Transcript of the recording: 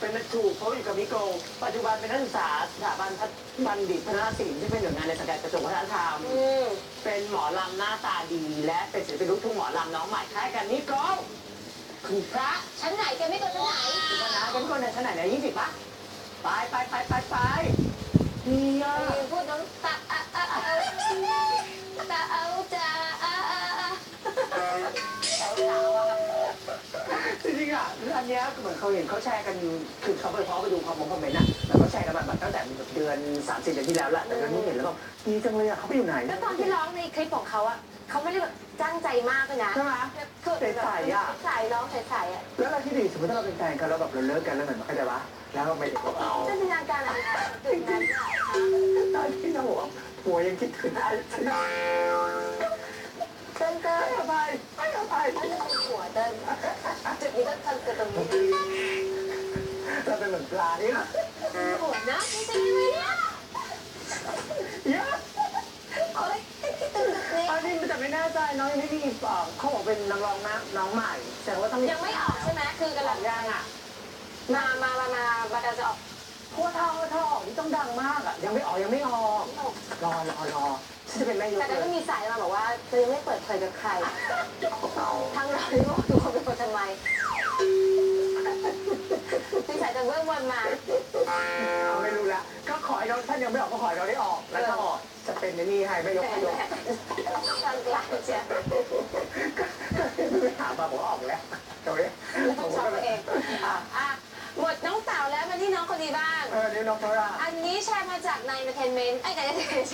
เป็นถูกเพราะอยู่กับมิโก ปัจจุบันเป็นนักศึกษาสถาบันพัฒบัณฑิตพัฒนศิลป์ที่เป็นหน่วยงานในสังกัดกระทรวงวัฒนธรรม อืมเป็นหมอลำหน้าตาดี และเป็นศิลปินลูกทุ่งหมอลำน้องใหม่คล้ายกันมิโกคุณพระชั้นไหนแกไม่กดชั้นไหนคุณพระนะเป็นคนในชั้นไหนเนี่ยยี่สิบปะไปไปไปไปไปเนี่ยไปยืนพูดน้องตา อะอันเนี้ยเหมือนเขาเห็นเขาแชร์กันคือเขาไปเพาะไปดูความมงคอมเมนต์อะแล้วก็แชร์กันแบบตั้งแต่เดือนสามสิบเดือนที่แล้วแหละแต่เดือนนี้เห็นแล้วแบบดีจังเลยอะเขาไปอยู่ไหนแล้วตอนที่ร้องในคลิปของเขาอะเขาไม่ได้แบบตั้งใจมากเลยนะใช่ไหมคือใส่ๆอะใส่ร้องใส่ๆอะแล้วอะไรที่ดีสมมติถ้าเราเป็นแฟนกันแล้วแบบเราเลิกกันแล้วเหมือนเข้าใจปะแล้วเราไม่ได้บอกเอาจินตนาการอะไรตื่นนั้นตอนที่เราบอกหัวยังคิดถึงอะไร เราเป็นเหมือนปลานี่นะหันะไม่ใช่ไหมเนี่ยเฮ้ยอันนี้มันจะไม่แน่ใจน้องยังไม่มีเอ่เขาบอกเป็นนักร้องนะน้องใหม่แสดงว่าต้องยังไม่ออกใช่ไหมคือกำลังยังอะมามามามามากาจะออกเพราะว่าถ้าถ้าออกนี่ต้องดังมากอะยังไม่ออกยังไม่ออกรอรอรอฉันจะเป็นแม่ยกแต่เลก็ยมีสายมาบอกว่าเธอยังไม่เปิดเผยกับใครทั้งเราที่บอกทุกคนเป็นคนทำไม เบื้องบนมา เอาไม่รู้ละก็ขอให้น้องท่านยังไม่ออกก็ขอให้เราได้ออกแล้วก็จะเป็นในนี่ให้ไม่ยกแต่ไม่ยกกลางกลางเชียไม่ถามมาบอกออกแล้วเดี๋ยวนี้แล้วต้องช็อปตัวเองอะอะหมดน้องสาวแล้วมาที่น้องคนนี้บ้าง เออเดี๋ยวน้องเขาละอันนี้แชร์มาจากใน entertainment ไอ้ใน entertainment